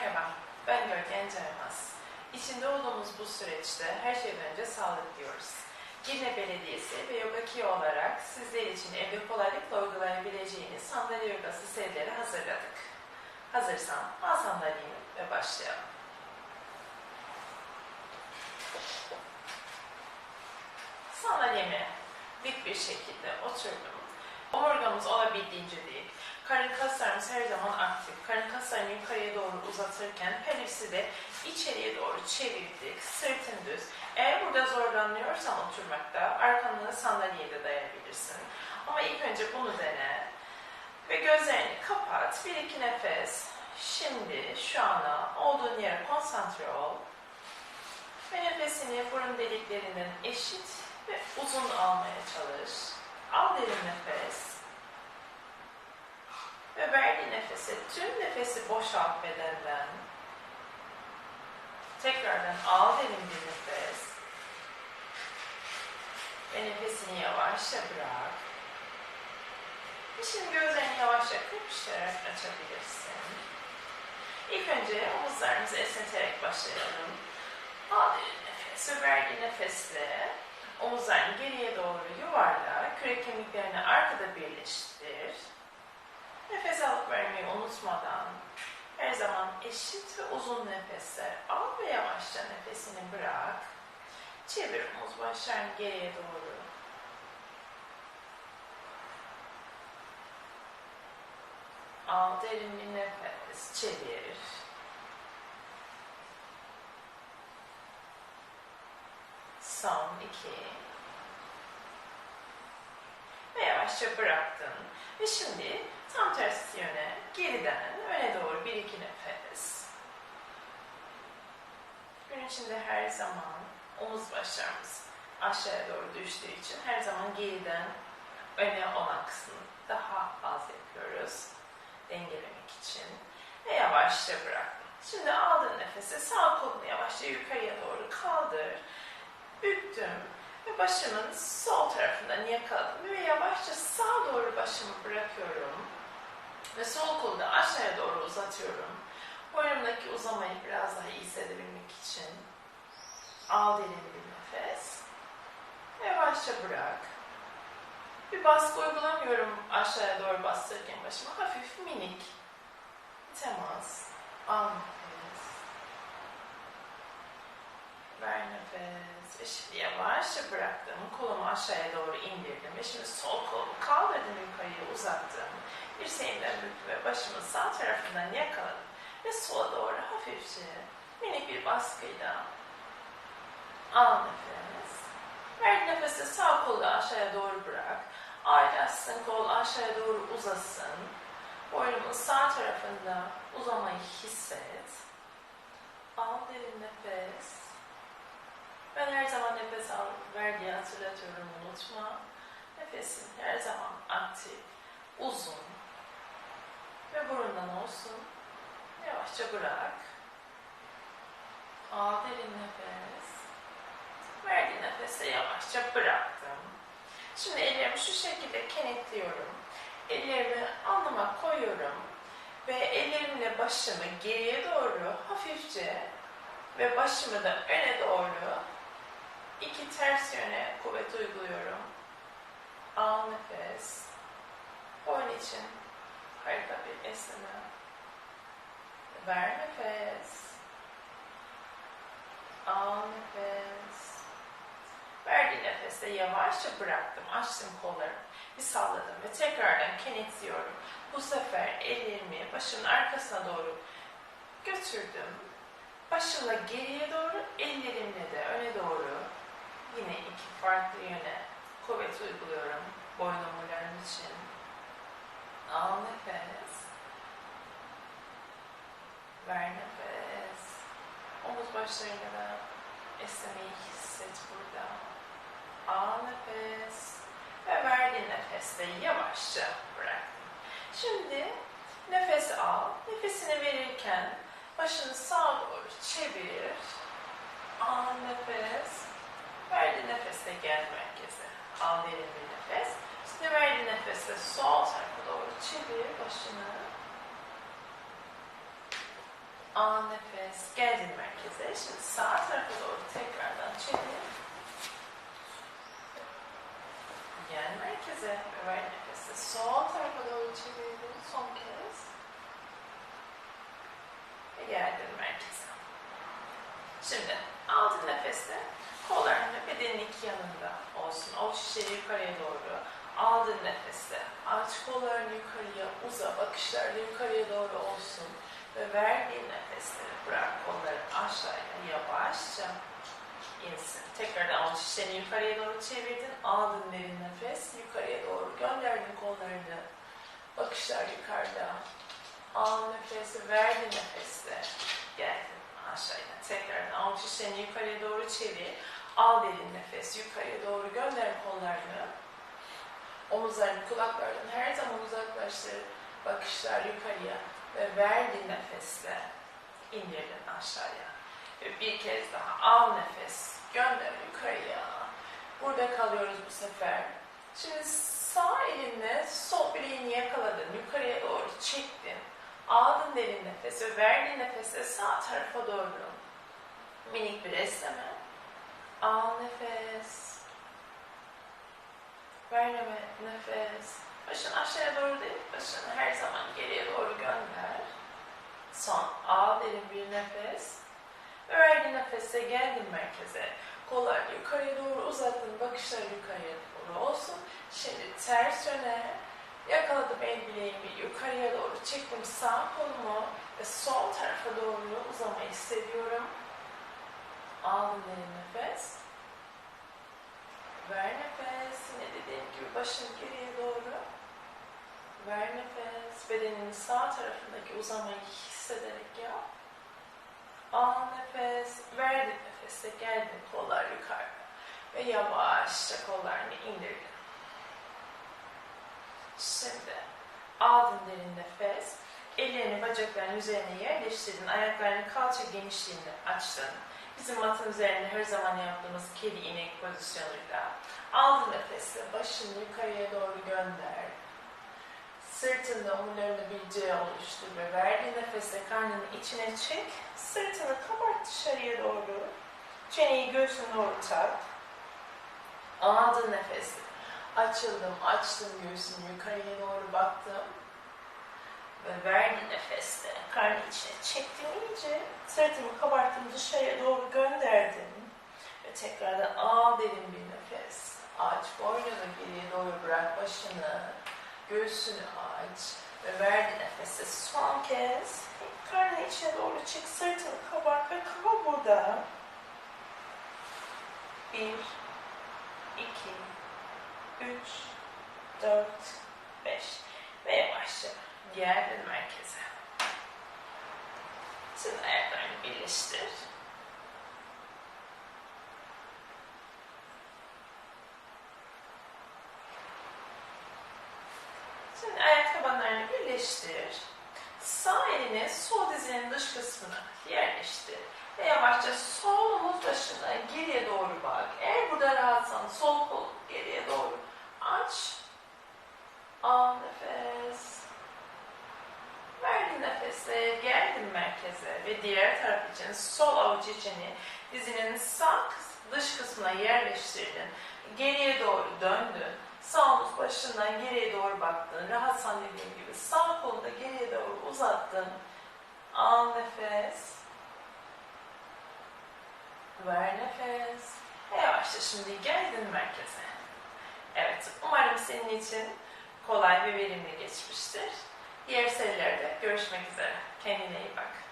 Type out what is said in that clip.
Merhaba, ben Görkem Caymaz. İçinde olduğumuz bu süreçte her şeyden önce sağlık diyoruz. Girne Belediyesi ve Yoga Ki olarak sizler için evde kolaylıkla uygulayabileceğiniz sandalye yogası serileri hazırladık. Hazırsan al sandalyeni ve başlayalım. Sandalyeme dik bir şekilde oturdum. Omurgamız olabildiğince değil. Karın kaslarımız her zaman aktif. Karın kaslarını yukarıya doğru uzatırken pelvisi de içeriye doğru çevirdik. Sırtın düz. Eğer burada zorlanıyorsan oturmakta arkanı sandalyeye dayayabilirsin. Ama ilk önce bunu dene. Ve gözlerini kapat. Bir iki nefes. Şimdi şu ana olduğun yere konsantre ol. Ve nefesini burun deliklerinden eşit ve uzun almaya çalış. Al derin nefes. Ve verdiğin nefese tüm nefesi boşalt bedenden. Tekrardan al derin bir nefes. Ve nefesini yavaşça bırak. Ve şimdi gözlerini yavaşça kırpıştırarak açabilirsin. İlk önce omuzlarımızı esneterek başlayalım. Al derin nefes ve verdiğin nefesle omuzlarını geriye doğru yuvarla. Kürek kemiklerini arkada birleştir. Nefes alıp vermeyi unutmadan her zaman eşit ve uzun nefesler al ve yavaşça nefesini bırak. Çevir omuz başlarını geriye doğru. Al derin bir nefes, çevir. Son iki. Ve yavaşça bıraktın. Ve şimdi tam tersi yöne, geriden öne doğru bir iki nefes. Gün içinde her zaman omuz başlarımız aşağıya doğru düştüğü için her zaman geriden öne olan kısmı daha az yapıyoruz. Dengelemek için. Ve yavaşça bıraktın. Şimdi aldığın nefesi sağ kolunu yavaşça yukarıya doğru kaldır. Büktüm ve başımın sol tarafından yakaladım ve yavaşça sağa doğru başımı bırakıyorum. Ve sol kolu da aşağıya doğru uzatıyorum. Boynumdaki uzamayı biraz daha iyi hissedebilmek için al derin bir nefes. Yavaşça bırak. Bir baskı uygulamıyorum aşağıya doğru bastırırken başıma. Hafif minik temas. Al nefes. Ver nefes. Ve şimdi yavaşça bıraktım. Kolumu aşağıya doğru indirdim. Ve şimdi sol kolumu kaldırdım yukarıya uzattım. Dirseğimden büktüm ve başımın sağ tarafından yakaladım. Ve sola doğru hafifçe minik bir baskıyla al nefes. Ver nefesi sağ kolu aşağıya doğru bırak. Aylasın, kol aşağıya doğru uzasın. Boynumun sağ tarafında uzamayı hisset. Al derin nefes. Ben her zaman nefes al, ver diye hatırlatıyorum, unutma. Nefesin her zaman aktif, uzun ve burundan olsun. Yavaşça bırak. Al derin nefes. Verdiğin nefesle yavaşça bıraktım. Şimdi ellerimi şu şekilde kenetliyorum. Ellerimi alnıma koyuyorum. Ve ellerimle başımı geriye doğru hafifçe ve başımı da öne doğru iki ters yöne kuvvet uyguluyorum. Al nefes. Boyun için harika bir esneme. Ver nefes. Al nefes. Verdiği nefeste yavaşça bıraktım. Açtım kollarımı. Bir salladım ve tekrardan kenetliyorum. Bu sefer ellerimi başımın arkasına doğru götürdüm. Başımla geriye doğru, ellerimle de öne doğru farklı yöne kuvvet uyguluyorum boyun omurlarım için. Al nefes. Ver nefes. Omuz başlarıyla da esnemeyi hisset burada. Al nefes. Ve verdiğin nefeste yavaşça bırak. Şimdi nefes al. Nefesini verirken başını sağa doğru çevir. Al nefes. Verdiğin nefeste gel merkeze. Al derin bir nefes. Şimdi verdiğin nefesle sol tarafa doğru çevir başını. Al nefes. Geldin merkeze. Şimdi sağ tarafa doğru tekrardan çevir. Gel merkeze ve ver nefesi. Sol tarafa doğru çevirdin son kez. Ve geldin merkeze. Şimdi aldın nefeste. Kolların ve bedenin iki yanında olsun. O şişeyi yukarıya doğru. Aldın nefeste. Aç kollarını yukarıya uza. Bakışlar da yukarıya doğru olsun. Ve verdiğin nefesleri bırak kolları aşağıya yavaşça insin. Tekrardan avuç şişeni yukarıya doğru çevirdin. Aldın derin nefes. Yukarıya doğru gönderdin kollarını. Bakışlar yukarıda. Al nefesi, verdin nefeste. Geldin aşağıya. Tekrardan avuç şişeni yukarıya doğru çevir. Al derin nefes. Yukarıya doğru gönder kollarını. Omuzlarını kulaklardan her zaman uzaklaştır. Bakışlar yukarıya. Ve verdiğin nefesle indirdin aşağıya. Ve bir kez daha al nefes. Gönder yukarıya. Burada kalıyoruz bu sefer. Şimdi sağ elinle sol bileğini yakaladın. Yukarıya doğru çektin. Aldın derin nefes ve verdiğin nefesle sağ tarafa doğru. Minik bir esneme. Al nefes. Ver nefes. Başın aşağıya doğru değil, başını her zaman geriye doğru gönder. Son, al derin bir nefes. Ve verdiğin nefeste geldin merkeze. Kollar yukarıya doğru uzattın, bakışlar yukarıya doğru olsun. Şimdi ters yöne yakaladım el bileğimi yukarıya doğru çektim sağ kolumu ve sol tarafa doğru uzamayı seviyorum. Aldım derin nefes. Ver nefes. Yine dediğim gibi başın geriye doğru. Ver nefes. Bedenin sağ tarafındaki uzamayı hissederek yap. Al nefes. Verdin nefese. Geldin kollar yukarıda. Ve yavaşça kollarını indirdin. Şimdi aldın derin nefes. Ellerini bacakların üzerine yerleştirdin. Ayaklarını kalça genişliğinde açtın. Bizim matın üzerinde her zaman yaptığımız kedi inek pozisyonuyla. Aldın nefesle başını yukarıya doğru gönder. Sırtında omurlarında bir C oluştur ve verdiğin nefesle karnını içine çek. Sırtını kabart dışarıya doğru. Çeneyi göğsüne doğru tak. Aldın nefesle. Açıldım, açtım göğsümü yukarıya doğru baktım. Ve verdiğin nefesle karnı içine çektim iyice. Sırtımı kabarttım dışarıya doğru gönderdim. Ve tekrardan al derin bir nefes. Aç boynunu geriye doğru bırak başını. Göğsünü aç. Ve verdiğin nefesle son kez karnı içine doğru çek. Sırtını kabart ve kal burada. Bir, iki, üç, dört, beş. Ve yavaşça geldin merkeze. Şimdi ayaklarını birleştir. Şimdi ayak tabanlarını birleştir. Sağ elini sol dizinin dış kısmına yerleştir. Ve yavaşça sol omuz başına geriye doğru bak. Eğer burada rahatsan sol kol geriye doğru aç. Al nefes. Verdiğin nefesle geldin merkeze ve diğer taraf için sol avuç içini dizinin sağ dış kısmına yerleştirdin. Geriye doğru döndün. Sağ omuz başından geriye doğru baktın. Rahatsan dediğim gibi sağ kolu da geriye doğru uzattın. Al nefes. Ver nefes. Ve yavaşça şimdi geldin merkeze. Evet, umarım senin için kolay ve verimli geçmiştir. Diğer serilerde görüşmek üzere. Kendine iyi bak.